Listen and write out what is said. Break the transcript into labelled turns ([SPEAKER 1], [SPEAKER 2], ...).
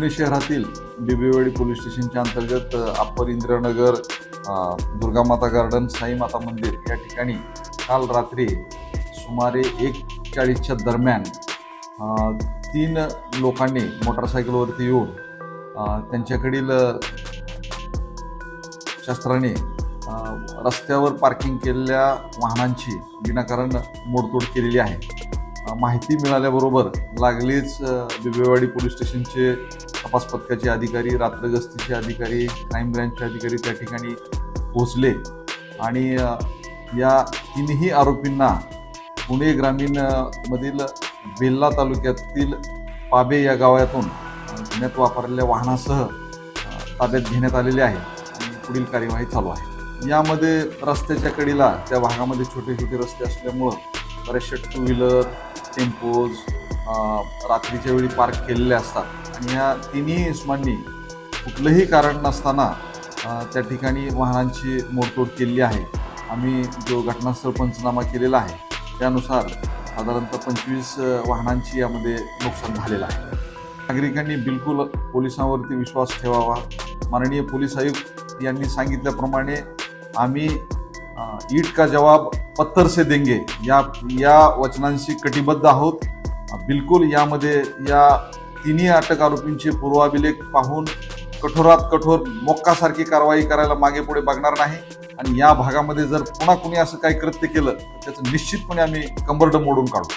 [SPEAKER 1] पुणे शहरातील बिबेवाडी पोलीस स्टेशनच्या अंतर्गत अप्पर इंद्रनगर दुर्गामाता गार्डन साई माता मंदिर या ठिकाणी काल रात्री सुमारे एक चाळीसच्या दरम्यान तीन लोकांनी मोटरसायकलवरती येऊन त्यांच्याकडील शस्त्राने रस्त्यावर पार्किंग केलेल्या वाहनांची विनाकारण मोडतोड केलेली आहे. माहिती मिळाल्याबरोबर लागलीच बिबेवाडी पोलीस स्टेशनचे तपास पथकाचे अधिकारी रात्रगस्तीचे अधिकारी क्राईम ब्रँचचे अधिकारी त्या ठिकाणी पोहोचले. आणि या तिन्ही आरोपींना पुणे ग्रामीण मधील बेल्ला तालुक्यातील पाबे या गावातून घेण्यात वापरलेल्या वाहनासह ताब्यात घेण्यात आलेले आहे आणि पुढील कार्यवाही चालू आहे. यामध्ये रस्त्याच्या कडीला त्या भागामध्ये छोटे छोटे रस्ते असल्यामुळं बरेचसे टू व्हीलर टेम्पोज रात्रीच्या वेळी पार्क केलेले असतात. आणि या तिन्ही इस्मांनी कुठलंही कारण नसताना त्या ठिकाणी वाहनांची मोडतोड केलेली आहे. आम्ही जो घटनास्थळ पंचनामा केलेला आहे त्यानुसार साधारणतः पंचवीस वाहनांची यामध्ये नुकसान झालेलं आहे. नागरिकांनी बिलकुल पोलिसांवरती विश्वास ठेवावा. माननीय पोलीस आयुक्त यांनी सांगितल्याप्रमाणे आम्ही ईट का जवाब पत्थर से देंगे. या या वचनांशी कटिबद्ध आहोत. बिलकुल यामध्ये या तिन्ही अटक आरोपींचे पूर्वाभिलेख पाहून कठोरात कठोर मोक्कासारखी कारवाई करायला मागे पुढे बघणार नाही. आणि या भागामध्ये जर पुन्हा कुणी असं काही कृत्य केलं त्याचं निश्चितपणे आम्ही कंबरडं मोडून काढू.